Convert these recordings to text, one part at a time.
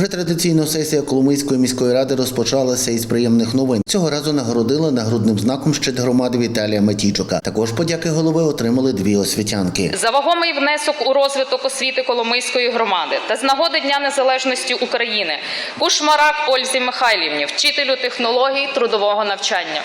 Уже традиційно сесія Коломийської міської ради розпочалася із приємних новин. Цього разу нагородили нагрудним знаком щит громади Віталія Матійчука. Також подяки голови отримали дві освітянки. за вагомий внесок у розвиток освіти Коломийської громади та з нагоди Дня Незалежності України Кушмарак Ользі Михайлівні, вчителю технологій трудового навчання.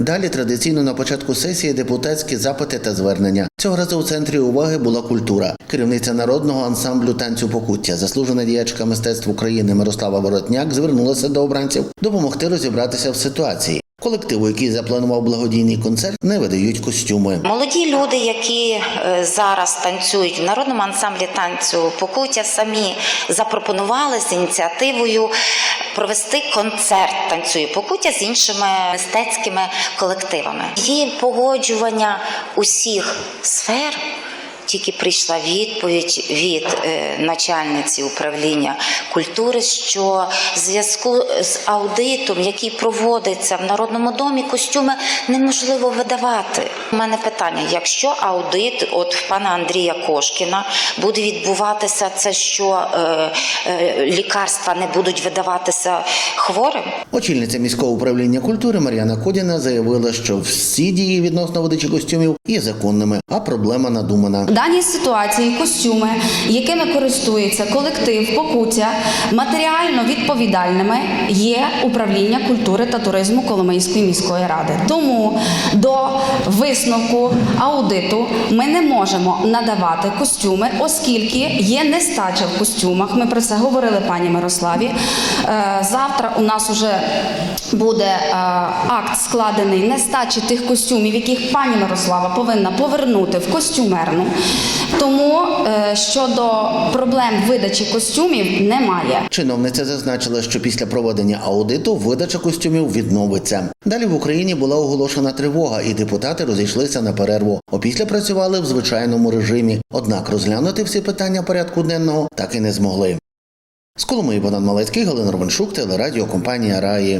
Далі традиційно на початку сесії депутатські запити та звернення. Цього разу у центрі уваги була культура. Керівниця народного ансамблю танцю покуття, заслужена діячка мистецтв України Мирослава Воротняк звернулася до обранців допомогти розібратися в ситуації. Колективу, який запланував благодійний концерт, не видають костюми. Молоді люди, які е, зараз танцюють в народному ансамблі танцю покуття, самі запропонували з ініціативою провести концерт танцює покуття з іншими мистецькими колективами. Є погоджування усіх сфер. Тільки прийшла відповідь від е, начальниці управління культури, що в зв'язку з аудитом, який проводиться в народному домі, костюми неможливо видавати. У мене питання: якщо аудит, от в пана Андрія Кошкіна, буде відбуватися, це що е, е, лікарства не будуть видаватися хворим? Очільниця міського управління культури Мар'яна Кодіна заявила, що всі дії відносно видачі костюмів є законними, а проблема надумана. Даній ситуації костюми, якими користується колектив покуття, матеріально відповідальними є управління культури та туризму Коломийської міської ради. Тому до висновку аудиту ми не можемо надавати костюми, оскільки є нестача в костюмах. Ми про це говорили пані Мирославі. Е, Завтра у нас уже буде е, акт складений нестачі тих костюмів, яких пані Мирослава повинна повернути в костюмерну. Тому е, щодо проблем видачі костюмів немає. Чиновниця зазначила, що після проведення аудиту видача костюмів відновиться. Далі в Україні була оголошена тривога, і депутати розійшлися на перерву. Опісля працювали в звичайному режимі. Однак розглянути всі питання порядку денного так і не змогли. З Коломиї Богдан Малецький, Галина Романшук, телерадіокомпанія Раї.